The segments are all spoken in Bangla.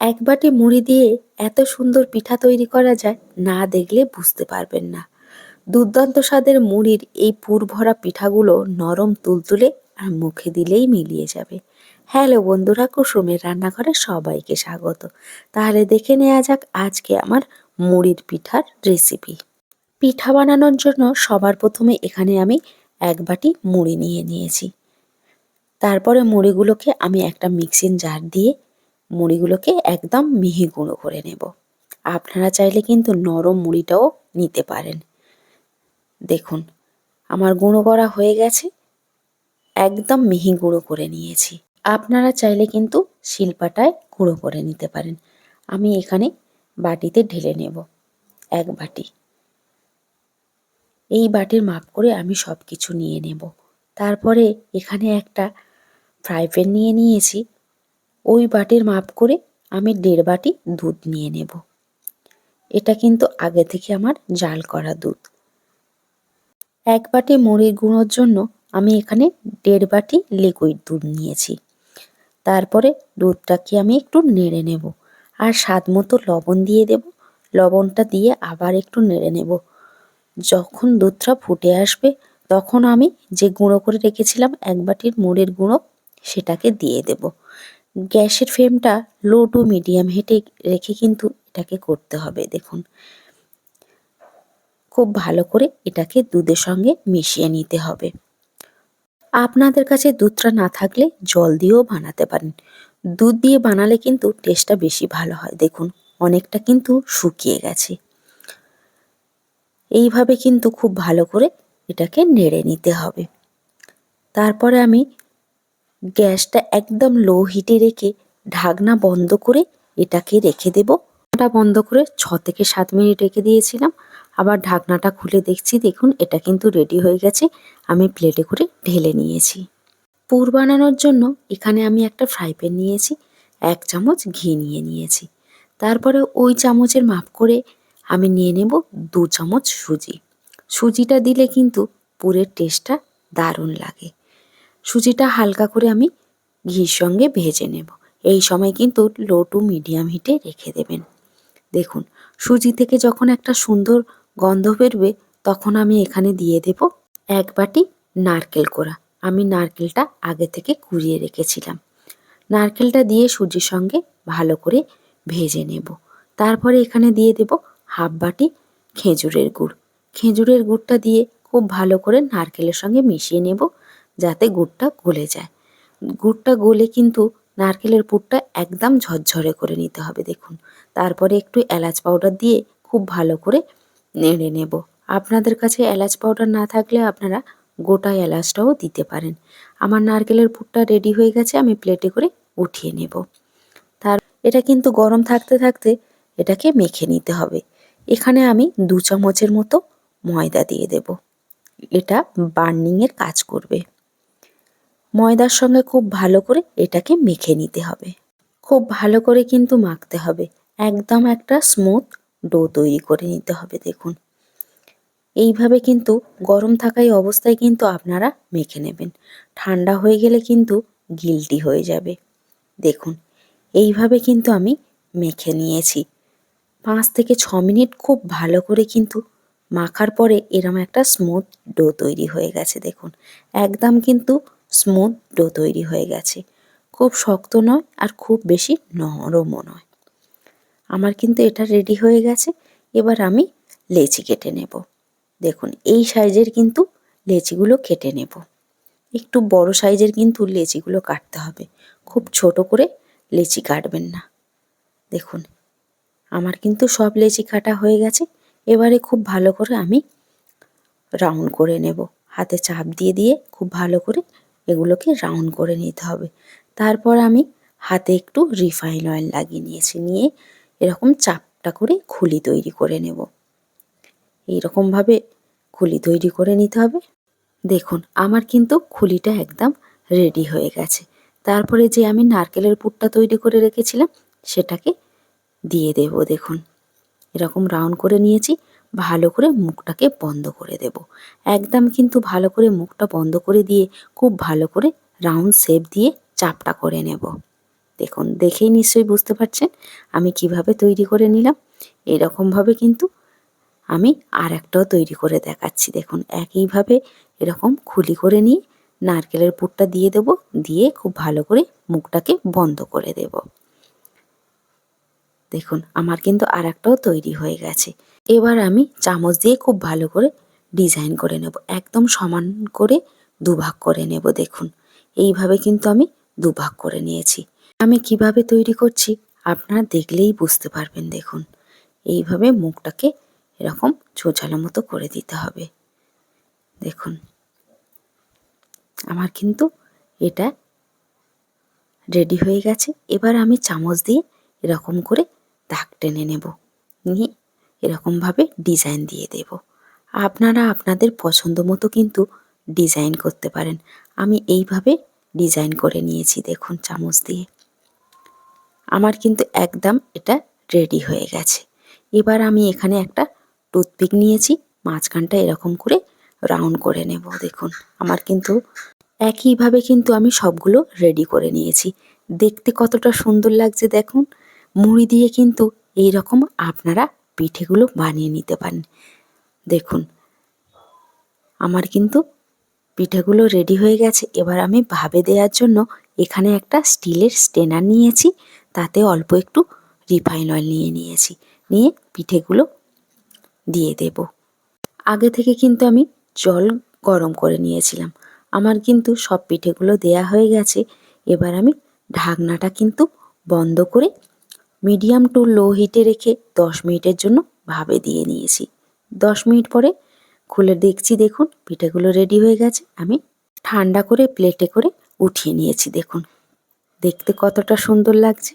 এক বাটি মুড়ি দিয়ে এত সুন্দর পিঠা তৈরি করা যায়, না দেখলে বুঝতে পারবেন না। দুর্দান্ত স্বাদের মুড়ির এই পুর ভরা পিঠাগুলো নরম তুলতুলে আর মুখে দিলেই মিলিয়ে যাবে। হ্যালো বন্ধুরা, কুসুমের রান্নাঘরে সবাইকে স্বাগত। তাহলে দেখে নেওয়া যাক আজকে আমার মুড়ির পিঠার রেসিপি। পিঠা বানানোর জন্য সবার প্রথমে এখানে আমি এক বাটি মুড়ি নিয়ে নিয়েছি। তারপরে মুড়িগুলোকে আমি একটা মিক্সিং জার দিয়ে মুড়িগুলোকে একদম মিহি গুঁড়ো করে নেব। আপনারা চাইলে কিন্তু নরম মুড়িটাও নিতে পারেন। দেখুন, আমার গুঁড়ো করা হয়ে গেছে। একদম মিহি গুঁড়ো করে নিয়েছি। আপনারা চাইলে কিন্তু শিল্পাটায় গুঁড়ো করে নিতে পারেন। আমি এখানে বাটিতে ঢেলে নেব, এক বাটি। এই বাটির মাপ করে আমি সব কিছু নিয়ে নেব। তারপরে এখানে একটা ফ্রাই প্যান নিয়ে নিয়েছি। ওই বাটির মাপ করে আমি দেড় বাটি দুধ নিয়ে নেব। এটা কিন্তু আগে থেকে আমার জাল করা দুধ। এক বাটি মুড়ির গুঁড়োর জন্য আমি এখানে দেড় বাটি লিকুইড দুধ নিয়েছি। তারপরে দুধটাকে আমি একটু নেড়ে নেব আর স্বাদ মতো লবণ দিয়ে দেব। লবণটা দিয়ে আবার একটু নেড়ে নেব। যখন দুধটা ফুটে আসবে তখন আমি যে গুঁড়ো করে রেখেছিলাম এক বাটির মুড়ির গুঁড়ো সেটাকে দিয়ে দেব। গ্যাসের ফ্লেমটা লো টু মিডিয়াম হিটে রেখে কিন্তু এটাকে করতে হবে, দেখুন। খুব ভালো করে এটাকে দুধের সঙ্গে মিশিয়ে নিতে হবে। আপনাদের কাছে দুধটা না থাকলে জল দিয়েও বানাতে পারেন। দুধ দিয়ে বানালে কিন্তু টেস্টটা বেশি ভালো হয়, দেখুন, অনেকটা কিন্তু শুকিয়ে গেছে। এইভাবে কিন্তু খুব ভালো করে এটাকে নেড়ে নিতে হবে। তারপরে আমি গ্যাসটা একদম লো হিটে রেখে ঢাকনা বন্ধ করে এটাকে রেখে দেব। ঢাকনাটা বন্ধ করে ছ থেকে সাত মিনিট রেখে দিয়েছিলাম। আবার ঢাকনাটা খুলে দেখছি, দেখুন এটা কিন্তু রেডি হয়ে গেছে। আমি প্লেটে করে ঢেলে নিয়েছি। পুর বানানোর জন্য এখানে আমি একটা ফ্রাই প্যান নিয়েছি, এক চামচ ঘি নিয়ে নিয়েছি। তারপরে ওই চামচের মাপ করে আমি নিয়ে নেব দু চামচ সুজি। সুজিটা দিলে কিন্তু পুরের টেস্টটা দারুণ লাগে। সুজিটা হালকা করে আমি ঘির সঙ্গে ভেজে নেব। এই সময় কিন্তু লো টু মিডিয়াম হিটে রেখে দেবেন। দেখুন, সুজি থেকে যখন একটা সুন্দর গন্ধ বেরবে, তখন আমি এখানে দিয়ে দেব এক বাটি নারকেল কোড়া। আমি নারকেলটা আগে থেকে কুড়িয়ে রেখেছিলাম। নারকেলটা দিয়ে সুজির সঙ্গে ভালো করে ভেজে নেব। তারপরে এখানে দিয়ে দেব হাফ বাটি খেজুরের গুড়। খেজুরের গুড়টা দিয়ে খুব ভালো করে নারকেলের সঙ্গে মিশিয়ে নেব। যাতে গুড়টা গলে যায়। গুড়টা গলে কিন্তু নারকেলের পুরটা একদম ঝরঝরে করে নিতে হবে, দেখুন। তারপরে একটু এলাচ পাউডার দিয়ে খুব ভালো করে নেড়ে নেব। আপনাদের কাছে এলাচ পাউডার না থাকলে আপনারা গোটা এলাচটাও দিতে পারেন। আমার নারকেলের পুরটা রেডি হয়ে গেছে, আমি প্লেটে করে উঠিয়ে নেব। তার, এটা কিন্তু গরম থাকতে থাকতে এটাকে মেখে নিতে হবে। এখানে আমি দু চামচের মতো ময়দা দিয়ে দেব। এটা বার্নিংয়ের কাজ করবে। ময়দার সঙ্গে খুব ভালো করে এটাকে মেখে নিতে হবে। খুব ভালো করে কিন্তু মাখতে হবে। একদম একটা স্মুথ ডো তৈরি করে নিতে হবে, দেখুন। এইভাবে কিন্তু গরম থাকাই অবস্থায় কিন্তু আপনারা মেখে নেবেন। ঠান্ডা হয়ে গেলে কিন্তু গিলটি হয়ে যাবে। দেখুন, এইভাবে কিন্তু আমি মেখে নিয়েছি। পাঁচ থেকে ছ মিনিট খুব ভালো করে কিন্তু মাখার পরে এরম একটা স্মুথ ডো তৈরি হয়ে গেছে, দেখুন। একদম কিন্তু স্মুথ ডো তৈরি হয়ে গেছে। খুব শক্ত নয় আর খুব বেশি নরমও নয়। আমার কিন্তু এটা রেডি হয়ে গেছে, এবার আমি লেচি কেটে নেব। দেখুন, এই সাইজের কিন্তু লেচিগুলো কেটে নেব। একটু বড় সাইজের কিন্তু লেচিগুলো কাটতে হবে। খুব ছোট করে লেচি কাটবেন না। দেখুন, আমার কিন্তু সব লেচি কাটা হয়ে গেছে। এবারে খুব ভালো করে আমি রাউন্ড করে নেব। হাতে চাপ দিয়ে দিয়ে খুব ভালো করে এগুলোকে রাউন্ড করে নিতে হবে। তারপর আমি হাতে একটু রিফাইন অয়েল লাগিয়ে নিয়েছি, নিয়ে এরকম চাপটা করে খুলি তৈরি করে নেব। এইরকমভাবে খুলি তৈরি করে নিতে হবে। দেখুন, আমার কিন্তু খুলিটা একদম রেডি হয়ে গেছে। তারপরে যে আমি নারকেলের পুরটা তৈরি করে রেখেছিলাম, সেটাকে দিয়ে দেব, দেখুন। এরকম রাউন্ড করে নিয়েছি ভালো করে মুখটাকে বন্ধ করে দেব। একদম কিন্তু ভালো করে মুখটা বন্ধ করে দিয়ে খুব ভালো করে রাউন্ড শেপ দিয়ে চাপটা করে নেব। দেখুন, দেখেই নিশ্চয়ই বুঝতে পারছেন আমি কীভাবে তৈরি করে নিলাম। এরকমভাবে কিন্তু আমি আর একটাও তৈরি করে দেখাচ্ছি। দেখুন, একইভাবে এরকম খুলি করে নিয়ে নারকেলের পুরটা দিয়ে দেব, দিয়ে খুব ভালো করে মুখটাকে বন্ধ করে দেব। দেখুন, আমার কিন্তু আর একটাও তৈরি হয়ে গেছে। এবার আমি চামচ দিয়ে খুব ভালো করে ডিজাইন করে নেব। একদম সমান করে দুভাগ করে নেব, দেখুন। এইভাবে কিন্তু আমি দুভাগ করে নিয়েছি। আমি কীভাবে তৈরি করছি আপনারা দেখলেই বুঝতে পারবেন, দেখুন। এইভাবে মুখটাকে এরকম চোচালো মতো করে দিতে হবে। দেখুন। আমার কিন্তু এটা রেডি হয়ে গেছে। এবার আমি চামচ দিয়ে এরকম করে দাগ টেনে নেব। এরকমভাবে ডিজাইন দিয়ে দেব। আপনারা আপনাদের পছন্দ মতো কিন্তু ডিজাইন করতে পারেন। আমি এইভাবে ডিজাইন করে নিয়েছি, দেখুন চামচ দিয়ে। আমার কিন্তু একদম এটা রেডি হয়ে গেছে। এবার আমি এখানে একটা টুথপিক নিয়েছি, মাঝখানটা এরকম করে রাউন্ড করে নেব, দেখুন। আমার কিন্তু একইভাবে কিন্তু আমি সবগুলো রেডি করে নিয়েছি। দেখতে কতটা সুন্দর লাগছে, দেখুন। মুড়ি দিয়ে কিন্তু এই রকম আপনারা পিঠেগুলো বানিয়ে নিতে পারেন। দেখুন, আমার কিন্তু পিঠেগুলো রেডি হয়ে গেছে। এবার আমি ভাবে দেওয়ার জন্য এখানে একটা স্টিলের স্টেনার নিয়েছি। তাতে অল্প একটু রিফাইন অয়েল নিয়ে নিয়েছি। নিয়ে পিঠেগুলো দিয়ে দেব। আগে থেকে কিন্তু আমি জল গরম করে নিয়েছিলাম। আমার কিন্তু সব পিঠেগুলো দেয়া হয়ে গেছে। এবার আমি ঢাকনাটা কিন্তু বন্ধ করে মিডিয়াম টু লো হিটে রেখে দশ মিনিটের জন্য ভাবে দিয়ে নিয়েছি। দশ মিনিট পরে খুলে দেখছি, দেখুন, পিঠেগুলো রেডি হয়ে গেছে। আমি ঠান্ডা করে প্লেটে করে উঠিয়ে নিয়েছি, দেখুন। দেখতে কতটা সুন্দর লাগছে।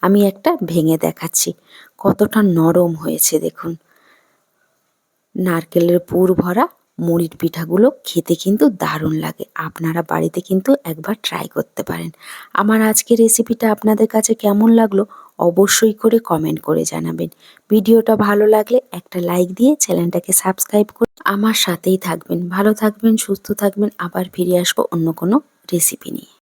আমি একটা ভেঙে দেখাচ্ছি। কতটা নরম হয়েছে, দেখুন। নারকেলের পুর ভরা মুড়ির পিঠাগুলো খেতে কিন্তু দারুণ লাগে। আপনারা বাড়িতে কিন্তু একবার ট্রাই করতে পারেন। আমার আজকের রেসিপিটা আপনাদের কাছে কেমন লাগল অবশ্যই করে কমেন্ট করে জানাবেন। ভিডিওটা ভালো লাগলে একটা লাইক দিয়ে চ্যানেলটাকে সাবস্ক্রাইব করে আমার সাথেই থাকবেন। ভালো থাকবেন, সুস্থ থাকবেন, আবার ফিরে আসব অন্য কোনো রেসিপি নিয়ে।